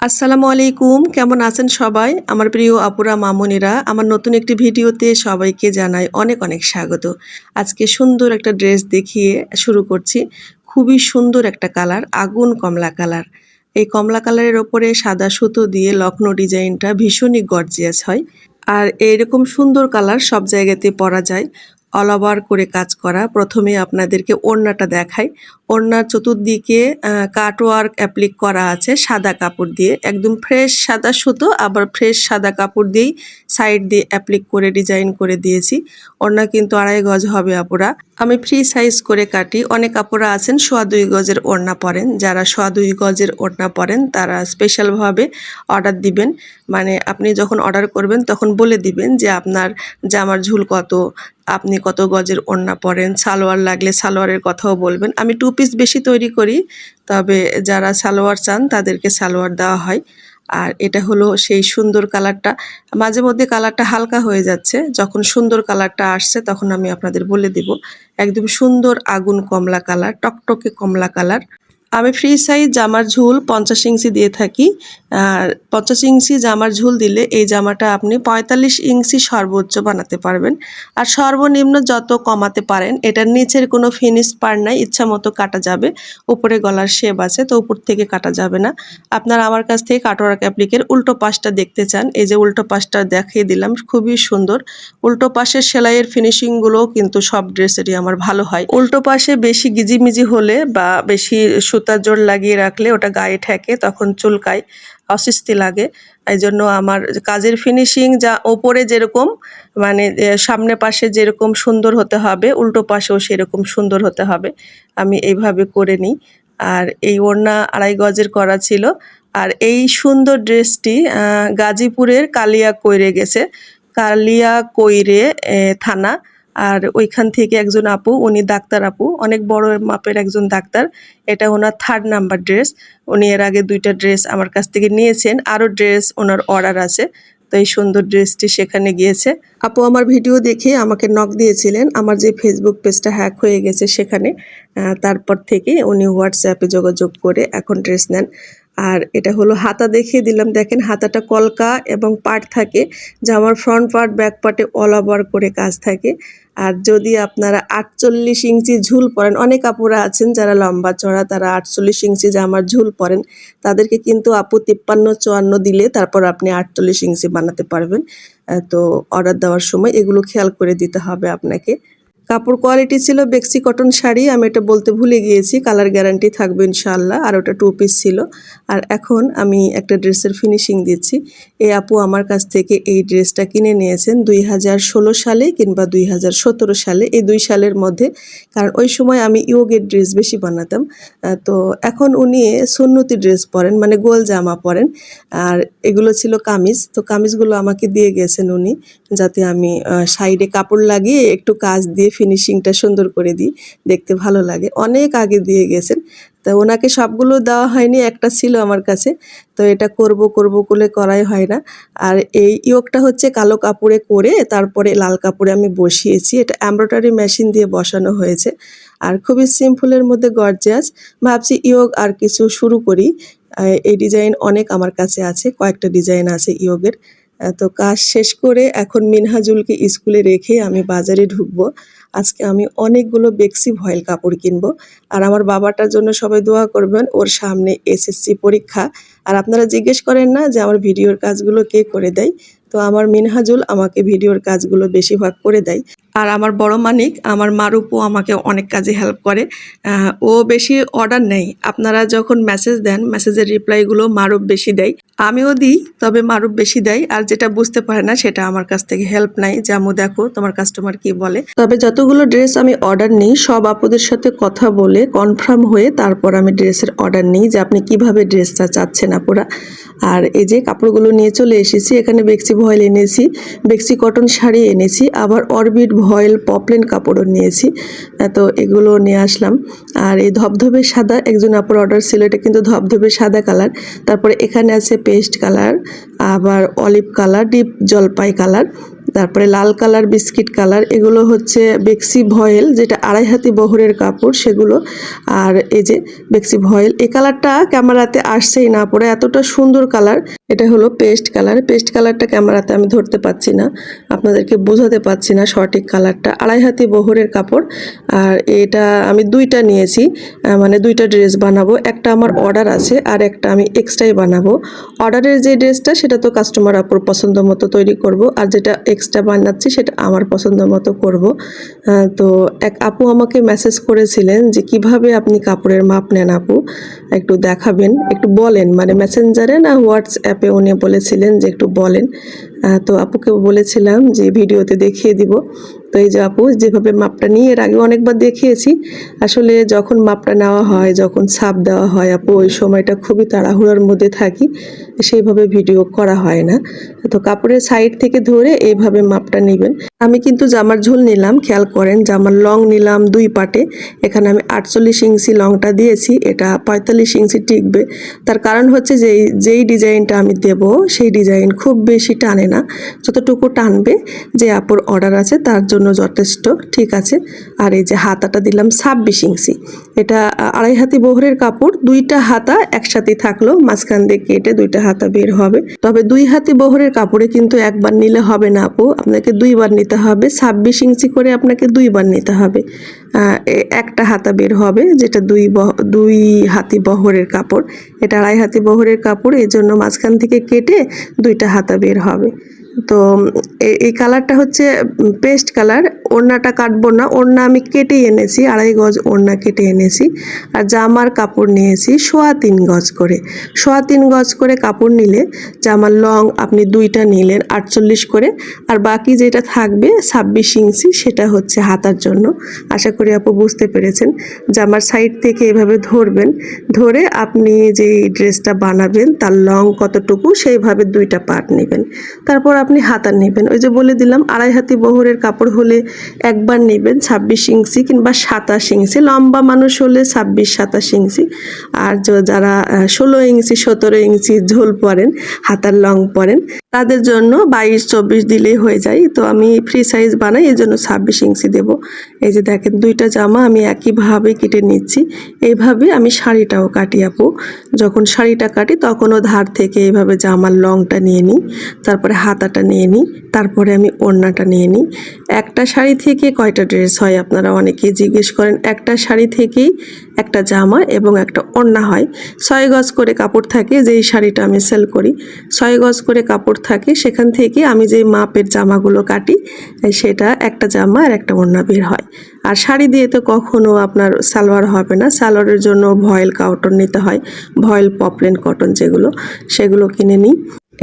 আসসালামু আলাইকুম, কেমন আছেন সবাই? আমার প্রিয় আপুরা, মামনিরা, আমার নতুন একটি ভিডিওতে সবাইকে জানাই অনেক অনেক স্বাগত। আজকে সুন্দর একটা ড্রেস দেখিয়ে শুরু করছি। খুবই সুন্দর একটা কালার, আগুন কমলা কালার। এই কমলা কালারের ওপরে সাদা সুতো দিয়ে লখনৌ ডিজাইনটা ভীষণই গর্জিয়াস হয়। আর এরকম সুন্দর কালার সব জায়গাতে পরা যায়। অল ওভার করে কাজ করা। প্রথমে আপনাদেরকে ওড়নাটা দেখাই। ওড়নার চতুর্দিকে কাটওয়ার্ক অ্যাপ্লিক করা আছে সাদা কাপড় দিয়ে। একদম ফ্রেশ সাদা সুতো, আবার ফ্রেশ সাদা কাপড় দিয়েই সাইড দিয়ে অ্যাপ্লিক করে ডিজাইন করে দিয়েছি। ওড়না কিন্তু আড়াই গজ হবে আপুরা। আমি ফ্রি সাইজ করে কাটি। অনেক আপুরা আছেন, সোয়া দুই গজের ওড়না পরেন। যারা সোয়া দুই গজের ওড়না পরেন, তারা স্পেশালভাবে অর্ডার দিবেন। মানে আপনি যখন অর্ডার করবেন, তখন বলে দিবেন যে আপনার জামার ঝুল কত আপনি কত গজের ওড়না পরেন, সালোয়ার লাগলে সালোয়ারের কথাও বলবেন। আমি টু পিস বেশি তৈরি করি, তবে যারা সালোয়ার চান তাদেরকে সালোয়ার দেওয়া হয়। আর এটা হলো সেই সুন্দর কালারটা। মাঝে মধ্যে কালারটা হালকা হয়ে যাচ্ছে, যখন সুন্দর কালারটা আসছে তখন আমি আপনাদের বলে দিব। একদম সুন্দর আগুন কমলা কালার, টকটকে কমলা কালার। আমি ফ্রি সাইজ জামার ঝুল পঞ্চাশ ইঞ্চি দিয়ে থাকি। আর পঞ্চাশ ইঞ্চি জামার ঝুল দিলে এই জামাটা আপনি পঁয়তাল্লিশ ইঞ্চি সর্বোচ্চ বানাতে পারবেন। আর সর্বনিম্ন যত কমাতে পারেন, এটার নিচের কোনো ফিনিশ পার নাই, ইচ্ছা মতো কাটা যাবে। উপরে গলার শেপ আছে, তো উপর থেকে কাটা যাবে না। আপনারা আমার কাছ থেকে কাটোয়ার অ্যাপ্লিকের উল্টো পাশটা দেখতে চান। এই যে উল্টো পাশটা দেখিয়ে দিলাম, খুবই সুন্দর। উল্টো পাশের সেলাইয়ের ফিনিশিংগুলোও কিন্তু সব ড্রেসেরই আমার ভালো হয়। উল্টো পাশে বেশি গিজিমিজি হলে বা বেশি সুতার জোর লাগিয়ে রাখলে ওটা গায়ে ঠেকে, তখন চুলকায়, অস্বস্তি লাগে। এই জন্য আমার কাজের ফিনিশিং যা ওপরে যেরকম মানে সামনে পাশে যেরকম সুন্দর হতে হবে, উল্টো পাশেও সেরকম সুন্দর হতে হবে। আমি এইভাবে করে নিই। আর এই ওড়না আড়াই গজের করা ছিল। আর এই সুন্দর ড্রেসটি গাজীপুরের কালিয়া কইরে গেছে। কালিয়া কইরে থানা। আর ওইখান থেকে একজন আপু, উনি ডাক্তার আপু, অনেক বড় মাপের একজন ডাক্তার। এটা ওনার থার্ড নাম্বার ড্রেস উনি এর আগে দুইটা ড্রেস আমার কাছ থেকে নিয়েছেন। আরও ড্রেস ওনার অর্ডার আছে। তো এই সুন্দর ড্রেসটি সেখানে গিয়েছে। আপু আমার ভিডিও দেখে আমাকে নক দিয়েছিলেন। আমার যে ফেসবুক পেজটা হ্যাক হয়ে গেছে সেখানে। তারপর থেকে উনি হোয়াটসঅ্যাপে যোগাযোগ করে এখন ড্রেস নেন। আর এটা হলো হাতা দেখিয়ে দিলাম। দেখেন, হাতাটা কলকা এবং পাট থাকে। জামার ফ্রন্ট পার্ট ব্যাক পার্টে অল ওভার করে কাজ থাকে। আর যদি আপনারা আটচল্লিশ ইঞ্চি ঝুল পরেন, অনেক আপুরা আছেন যারা লম্বা চড়া, তারা আটচল্লিশ ইঞ্চি জামার ঝুল পরেন, তাদেরকে কিন্তু আপু তিপ্পান্ন, চুয়ান্ন দিলে তারপর আপনি আটচল্লিশ ইঞ্চি বানাতে পারবেন। তো অর্ডার দেওয়ার সময় এগুলো খেয়াল করে দিতে হবে আপনাকে। কাপড় কোয়ালিটি ছিল, বেক্সি কটন শাড়ি, আমি এটা বলতে ভুলে গিয়েছি কালার গ্যারান্টি থাকবে ইনশাল্লাহ আর ওটা টু পিস ছিল। আর এখন আমি একটা ড্রেসের ফিনিশিং দিচ্ছি। এই আপু আমার কাছ থেকে এই ড্রেসটা কিনে নিয়েছেন দুই হাজার ষোলো সালে কিংবা দুই হাজার সতেরো সালে, এই দুই সালের মধ্যে। কারণ ওই সময় আমি ইয়োগের ড্রেস বেশি বানাতাম। তো এখন উনি সুন্নতি ড্রেস পরেন মানে গোল জামা পরেন। আর এগুলো ছিল কামিজ, তো কামিজগুলো আমাকে দিয়ে গেছেন উনি, যাতে আমি সাইডে কাপড় লাগিয়ে একটু কাজ দিয়ে ফিনিশিংটা সুন্দর করে দিই, দেখতে ভালো লাগে। অনেক আগে দিয়ে গেছেন, তো ওনাকে সবগুলো দেওয়া হয়নি, একটা ছিল আমার কাছে, তো এটা করব করব করে করাই হয় না। আর এই ইয়োগটা হচ্ছে কালো কাপড়ে করে তারপরে লাল কাপড়ে আমি বসিয়েছি, এটা এমব্রয়ডারি মেশিন দিয়ে বসানো হয়েছে। আর খুবই সিম্পলের মধ্যে গর্জিয়াস ভাবছি ইয়োগ আর কিছু শুরু করি। এই ডিজাইন অনেক আমার কাছে আছে, কয়েকটা ডিজাইন আছে ইয়োগের। তো কাজ শেষ করে এখন মিনহাজুলকে স্কুলে রেখে আমি বাজারে ঢুকবো। আজকে আমি অনেকগুলো বেক্সি ভয়েল কাপড় কিনবো। আর আমার বাবাটার জন্য সবাই দোয়া করবেন, ওর সামনে এসএসসি পরীক্ষা। আর আপনারা জিজ্ঞেস করেন না যে আমার ভিডিওর কাজগুলো কে করে দেয়? তো আমার মিনহাজুল আমাকে ভিডিওর কাজগুলো বেশিরভাগ করে দেয়। আর আমার বড় মানিক, আমার মারুপও আমাকে অনেক কাজে হেল্প করে। ও বেশি অর্ডার নেই। আপনারা যখন মেসেজ দেন মেসেজের রিপ্লাইগুলো মারুপ বেশি দেয়। আমিও দিই, তবে মারুপ বেশি দেয় আর যেটা বুঝতে পারে না সেটা আমার কাছ থেকে হেল্প নাই যেমন দেখো তোমার কাস্টমার কি বলে। তবে যতগুলো ড্রেস আমি অর্ডার নিই, সব আপুদের সাথে কথা বলে কনফার্ম হয়ে তারপর আমি ড্রেসের অর্ডার নিই যে আপনি কীভাবে ড্রেসটা চাচ্ছেন আপুরা। আর এই যে কাপড়গুলো নিয়ে চলে এসেছি, এখানে বেক্সি ভয়েল এনেছি বেক্সি কটন শাড়ি এনেছি, আবার অরবিট ভয়েল পপলেন কাপড়ও নিয়েছি। তো এগুলো নিয়ে আসলাম। আর এই ধবধবে সাদা, একজন আপুর অর্ডার ছিল, এটা কিন্তু ধবধবে সাদা কালার তারপরে এখানে আছে পেস্ট কালার আবার অলিভ কালার ডিপ জলপাই কালার তারপরে লাল কালার বিস্কিট কালার এগুলো হচ্ছে বেক্সি ভয়েল, যেটা আড়াই হাতি বহরের কাপড়, সেগুলো। আর এই যে বেক্সি ভয়েল, এই কালারটা ক্যামেরাতে আসছেই না, পরে এতটা সুন্দর কালার এটা হলো পেস্ট কালার পেস্ট কালারটা ক্যামেরাতে আমি ধরতে পাচ্ছি না। আপনাদেরকে বোঝাতে পাচ্ছি না সঠিক কালারটা আড়াই হাতি বহরের কাপড়। আর এটা আমি দুইটা নিয়েছি। মানে দুইটা ড্রেস বানাবো। একটা আমার অর্ডার আছে আর একটা আমি এক্সট্রাই বানাবো। অর্ডারের যে ড্রেসটা সেটা তো কাস্টমার আপুর পছন্দ মতো তৈরি করব। আর যেটা এক্সট্রা বানাচ্ছি, সেটা আমার পছন্দ মতো করব। তো এক আপু আমাকে মেসেজ করেছিলেন যে, কীভাবে আপনি কাপড়ের মাপ নেন আপু? একটু দেখাবেন। একটু বলেন। মানে মেসেঞ্জারে না হোয়াটসঅ্যাপে উনি বলেছিলেন যে একটু বলেন। তো আপুকে বলেছিলাম যে ভিডিওতে দেখিয়ে দিব। তো এই যে আপু, যেভাবে মাপটা নিয়ে এর আগে অনেকবার দেখিয়েছি, আসলে যখন মাপটা নেওয়া হয়, যখন ছাপ দেওয়া হয়, আপু, ওই সময়টা খুবই তাড়াহুড়োর মধ্যে থাকি, সেইভাবে ভিডিও করা হয় না। তো কাপড়ের সাইড থেকে ধরে এইভাবে মাপটা নেবেন। আমি কিন্তু জামার ঝোল নিলাম, খেয়াল করেন, জামার লং নিলাম দুই পাটে। এখানে আমি আটচল্লিশ ইঞ্চি লংটা দিয়েছি, এটা পঁয়তাল্লিশ ইঞ্চি টিকবে। তার কারণ হচ্ছে যে, যেই ডিজাইনটা আমি দেব, সেই ডিজাইন খুব বেশি টানে না। যতটুকু টানবে যে আপুর অর্ডার আছে, তার জন্য যথেষ্ট, ঠিক আছে? আর এই যে হাতাটা দিলাম ছাব্বিশ ইঞ্চি। এটা আড়াই হাতি বহরের কাপড়, দুইটা হাতা একসাথে থাকল, মাঝখান দিয়ে কেটে দুইটা হাতা বের হবে। তবে দুই হাতি বহরের কাপড়ে কিন্তু একবার নিলে হবে না আপু। আপনাকে দুইবার নিতে হবে, ছাব্বিশ ইঞ্চি করে আপনাকে দুইবার নিতে হবে। একটা হাতা বের হবে, যেটা দুই দুই হাতি বহরের কাপড়। এটা আড়াই হাতি বহরের কাপড় এই জন্য মাঝখান থেকে কেটে দুইটা হাতা বের হবে। তো এই কালারটা হচ্ছে পেস্ট কালার। ওড়নাটা কাটবো না। ওড়না আমি কেটে এনেছি, আড়াই গজ ওড়না কেটে এনেছি। আর জামার কাপড় নিয়েছি, সোয়া তিন গজ করে। সোয়া তিন গজ করে কাপড় নিলে, জামার লং আপনি দুইটা নিলেন, আটচল্লিশ করে। আর বাকি যেটা থাকবে, ছাব্বিশ ইঞ্চি, সেটা হচ্ছে হাতার জন্য। আশা করি আপু বুঝতে পেরেছেন। জামার সাইড থেকে এভাবে ধরবেন। ধরে আপনি যে ড্রেসটা বানাবেন, তার লং কতটুকু, সেইভাবে দুইটা পার্ট নেবেন। তারপর আপনি হাতার নেবেন। ওই যে বলে দিলাম, আড়াই হাতি বহরের কাপড় হলে একবার নেবেন ছাব্বিশ ইঞ্চি কিংবা সাতাশ ইঞ্চি। লম্বা মানুষ হলে ছাব্বিশ, সাতাশ ইঞ্চি। আর যারা ষোলো ইঞ্চি, সতেরো ইঞ্চি ঝোল পরেন, হাতার লং পরেন তাদের জন্য বাইশ, চব্বিশ দিলেই হয়ে যায়। তো আমি ফ্রি সাইজ বানাই, এই জন্য ছাব্বিশ ইঞ্চি দেবো। এই যে দেখেন, দুইটা জামা আমি একইভাবে কেটে নিচ্ছি। এইভাবে আমি শাড়িটাও কাটি আপু। যখন শাড়িটা কাটি তখনও ধার থেকে এইভাবে জামার লংটা নিয়ে নিই, তারপরে হাতাটা নিয়ে নিই, তারপরে আমি ওড়নাটা নিয়ে নিই। একটা শাড়ি থেকে কয়টা ড্রেস হয় আপনারা অনেকেই জিজ্ঞেস করেন। একটা শাড়ি থেকেই একটা জামা এবং একটা ওড়না হয়। ছয় গজ করে কাপড় থাকে, যেই শাড়িটা আমি সেল করি। ছয় গজ করে কাপড় থাকে, সেখান থেকে আমি যে মাপের জামাগুলো কাটি সেটা একটা জামা আর একটা ওড়না বের হয়। আর শাড়ি দিয়ে তো কখনো আপনার সালোয়ার হবে না। সালোয়ারের জন্য ভয়েল কাউটন নিতে হয়, ভয়েল পপলেন কটন যেগুলো, সেগুলো কিনে নিই।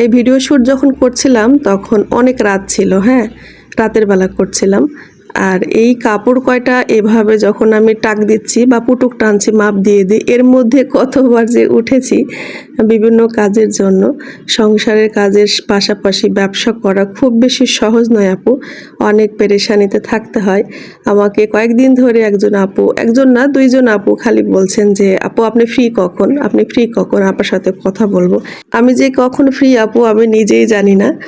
এই ভিডিও শ্যুট যখন করছিলাম, তখন অনেক রাত ছিল হ্যাঁ? রাতের বেলা করছিলাম। আর এই কাপড় কয়টা এভাবে যখন আমি টাক দিচ্ছি বা পুটুক টানছি, মাপ দিয়ে দিই, এর মধ্যে কতবার যে উঠেছি বিভিন্ন কাজের জন্য, সংসারের কাজের পাশাপাশি ব্যবসা করা খুব বেশি সহজ নয় আপু। অনেক পেরেশানিতে থাকতে হয়। আমাকে কয়েকদিন ধরে একজন আপু, একজন না, দুইজন আপু খালি বলছেন যে, আপু, আপনি ফ্রি কখন? আপনি ফ্রি কখন? আপনার সাথে কথা বলব। আমি যে কখন ফ্রি আপু, আমি নিজেই জানি না।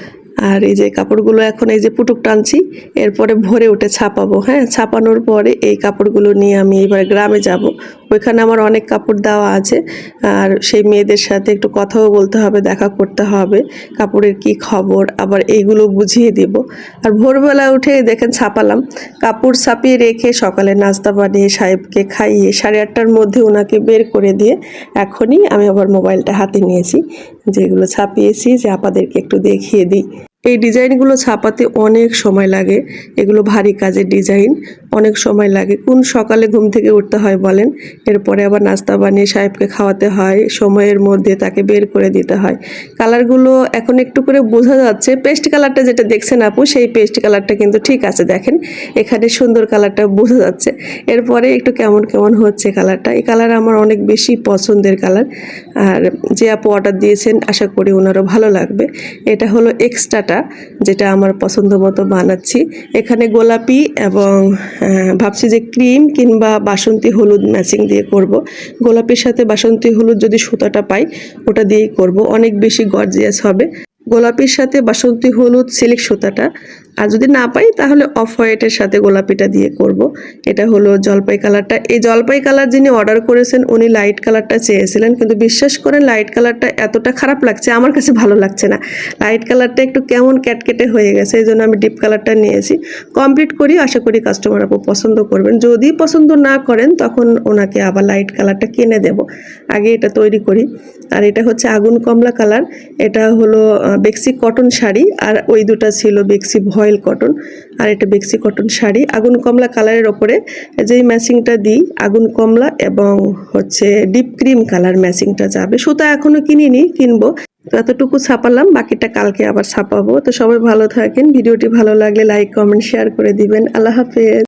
আর এই যে কাপড়গুলো এখন এই যে পুটুক টানছি, এরপরে ভরে উঠে ছাপাবো। হ্যাঁ ছাপানোর পরে এই কাপড়গুলো নিয়ে আমি এবার গ্রামে যাব। ওইখানে আমার অনেক কাপড় দেওয়া আছে, আর সেই মেয়েদের সাথে একটু কথাও বলতে হবে, দেখা করতে হবে, কাপড়ের কি খবর, আবার এইগুলো বুঝিয়ে দিব। আর ভোরবেলা উঠে দেখেন ছাপালাম, কাপড় ছাপিয়ে রেখে সকালে নাস্তা বানিয়ে সাহেবকে খাইয়ে সাড়ে আটটার মধ্যে ওনাকে বের করে দিয়ে এখনই আমি আবার মোবাইলটা হাতে নিয়েছি যেগুলো ছাপিয়েছি, যে আপাদেরকে একটু দেখিয়ে দিই। এই ডিজাইনগুলো ছাপাতে অনেক সময় লাগে। এগুলো ভারী কাজের ডিজাইন, অনেক সময় লাগে। কোন সকালে ঘুম থেকে উঠতে হয় বলেন, এরপরে আবার নাস্তা বানিয়ে সাহেবকে খাওয়াতে হয়, সময়ের মধ্যে তাকে বের করে দিতে হয়। কালারগুলো এখন একটু করে বোঝা যাচ্ছে, পেস্ট কালারটা যেটা দেখছেন আপু, সেই পেস্ট কালারটা কিন্তু ঠিক আছে দেখেন। এখানে সুন্দর কালারটা বোঝা যাচ্ছে। এরপরে একটু কেমন কেমন হচ্ছে কালারটা। এই কালার আমার অনেক বেশি পছন্দের কালার। আর যে আপু অর্ডার দিয়েছেন, আশা করি ওনারও ভালো লাগবে। এটা হলো এক্সট্রাটা। যেটা আমার পছন্দ মতো বানাচ্ছি। এখানে গোলাপি এবং ভাবছি যে ক্রিম কিংবা বাসন্তী হলুদ ম্যাচিং দিয়ে করব। গোলাপির সাথে বাসন্তী হলুদ যদি সুতাটা পাই, ওটা দিয়েই করব। অনেক বেশি গর্জিয়াস হবে। গোলাপির সাথে বাসন্তী হলুদ সিল্ক সুতাটা আর যদি না পাই, তাহলে অফ হোয়াইটের সাথে গোলাপিটা দিয়ে করব। এটা হলো জলপাই কালারটা। এই জলপাই কালার যিনি অর্ডার করেছেন, উনি লাইট কালারটা চেয়েছিলেন। কিন্তু বিশ্বাস করেন লাইট কালারটা এতটা খারাপ লাগছে, আমার কাছে ভালো লাগছে না। লাইট কালারটা একটু কেমন ক্যাটকেটে হয়ে গেছে, এই জন্য আমি ডিপ কালারটা নিয়েছি। কমপ্লিট করি, আশা করি কাস্টমার আপু পছন্দ করবেন। যদি পছন্দ না করেন, তখন ওনাকে আবার লাইট কালারটা কিনে দেব। আগে এটা তৈরি করি। আর এটা হচ্ছে আগুন কমলা কালার। এটা হলো বেক্সি কটন শাড়ি। আর ওই দুটা ছিল বেক্সি ভয়েল কটন আর এটা বেক্সি কটন শাড়ি। আগুন কমলা কালারের ওপরে যেই ম্যাচিংটা দিই, আগুন কমলা এবং হচ্ছে ডিপ ক্রিম কালার ম্যাচিংটা যাবে। সুতা এখনও কিনিনি, কিনবো। তো এতটুকু ছাপালাম, বাকিটা কালকে আবার ছাপাবো। তো সবাই ভালো থাকেন, ভিডিওটি ভালো লাগলে লাইক কমেন্ট শেয়ার করে দিবেন। আল্লাহ হাফেজ।